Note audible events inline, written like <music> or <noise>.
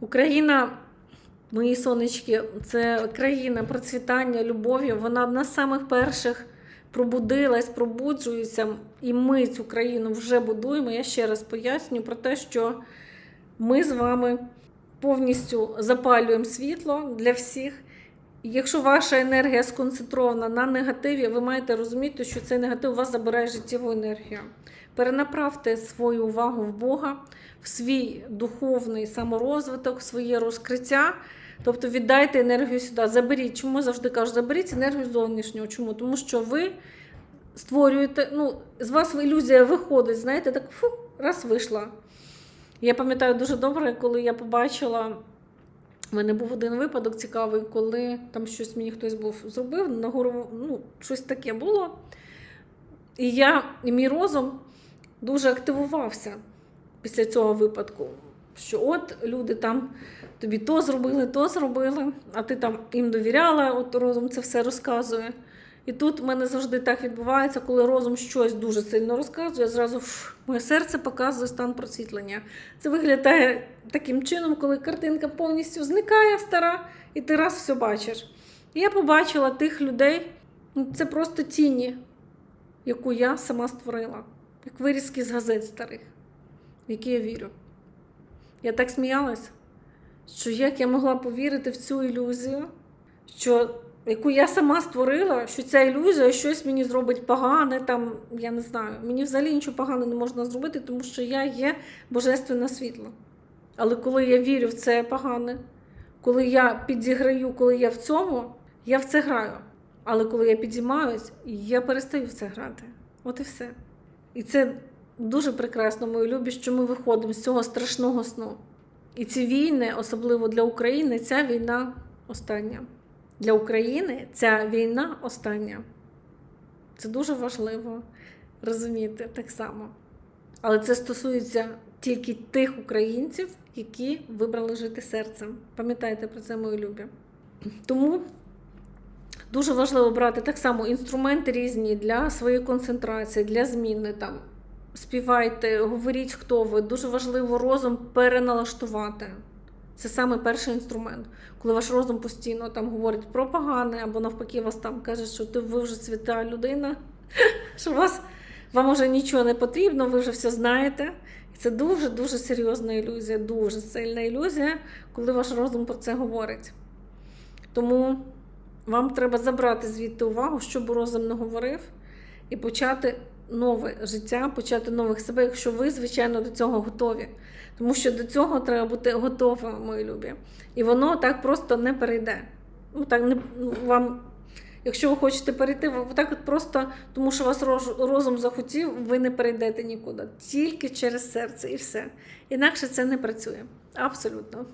Україна, мої сонечки, це країна процвітання, любові. Вона одна з самих перших пробудилась, пробуджується, і ми цю країну вже будуємо. Я ще раз поясню про те, що ми з вами повністю запалюємо світло для всіх. Якщо ваша енергія сконцентрована на негативі, ви маєте розуміти, що цей негатив у вас забирає життєву енергію. Перенаправте свою увагу в Бога, в свій духовний саморозвиток, в своє розкриття. Тобто віддайте енергію сюди. Заберіть. Чому я завжди кажу, заберіть енергію зовнішнього. Чому? Тому що ви створюєте, ну, з вас ілюзія виходить, знаєте, так фу, раз вийшла. Я пам'ятаю дуже добре, коли я побачила. У мене був один випадок цікавий, коли там щось мені хтось був зробив, на ну, щось таке було. І я, і мій розум дуже активувався після цього випадку. Що от люди там тобі то зробили, то зробили, а ти там їм довіряла, от розум це все розказує. І тут в мене завжди так відбувається, коли розум щось дуже сильно розказує, зразу фу, моє серце показує стан просвітлення. Це виглядає таким чином, коли картинка повністю зникає стара, і ти раз все бачиш. І я побачила тих людей, ну, це просто тіні, яку я сама створила, як вирізки з газет старих, в які я вірю. Я так сміялась, що як я могла повірити в цю ілюзію, що яку я сама створила, що ця ілюзія щось мені зробить погане, там, я не знаю, мені взагалі нічого поганого не можна зробити, тому що я є божественне світло. Але коли я вірю в це погане, коли я підіграю, коли я в цьому, я в це граю. Але коли я підіймаюсь, я перестаю в це грати. От і все. І це дуже прекрасно, мої любі, що ми виходимо з цього страшного сну. І ці війни, особливо для України, ця війна остання. Для України ця війна остання. Це дуже важливо розуміти так само. Але це стосується тільки тих українців, які вибрали жити серцем. Пам'ятайте про це, мої любі. Тому дуже важливо брати так само інструменти різні для своєї концентрації, для зміни. Там, співайте, говоріть, хто ви. Дуже важливо розум переналаштувати. Це саме перший інструмент, коли ваш розум постійно там говорить про погане, або навпаки, вас там каже, що ти ви вже свята людина, <laughs> що вас, вам вже нічого не потрібно, ви вже все знаєте. І це дуже-дуже серйозна ілюзія, дуже сильна ілюзія, коли ваш розум про це говорить. Тому вам треба забрати звідти увагу, щоб розум не говорив, і почати нове життя, почати нових себе, якщо ви, звичайно, до цього готові. Тому що до цього треба бути готовим, мої любі. І воно так просто не перейде. Ну, так не, вам, якщо ви хочете перейти, ви так от просто, тому що вас розум захотів, ви не перейдете нікуди. Тільки через серце і все. Інакше це не працює. Абсолютно.